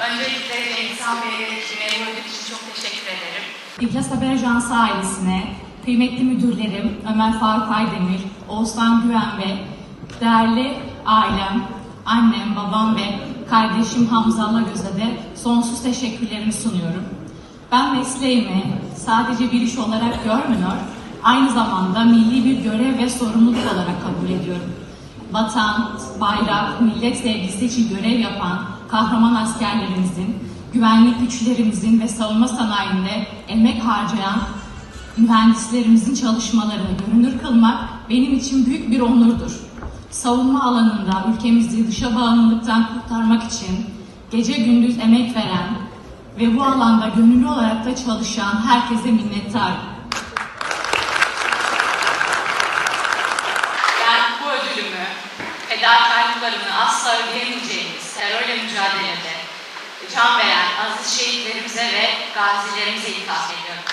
Öncelikle İnsan Bey'e memur ödül için çok teşekkür ederim. İhlas Haber Ajansı ailesine, kıymetli müdürlerim Ömer Faruk Aydemir, Oğuzhan Güven ve değerli ailem, annem, babam ve kardeşim Hamza Alagöz'e de sonsuz teşekkürlerimi sunuyorum. Ben mesleğimi sadece bir iş olarak görmüyor, aynı zamanda milli bir görev ve sorumluluk olarak kabul ediyorum. Vatan, bayrak, millet sevgisi için görev yapan kahraman askerlerimizin, güvenlik güçlerimizin ve savunma sanayinde emek harcayan mühendislerimizin çalışmalarını görünür kılmak benim için büyük bir onurdur. Savunma alanında ülkemizi dışa bağımlılıktan kurtarmak için gece gündüz emek veren ve bu alanda gönüllü olarak da çalışan herkese minnettarım. Ben bu ödülümü fedakarlıklarını asla ödeyemeyeceğimiz terörle mücadelede can veren aziz şehitlerimize ve gazilerimize ithaf ediyorum.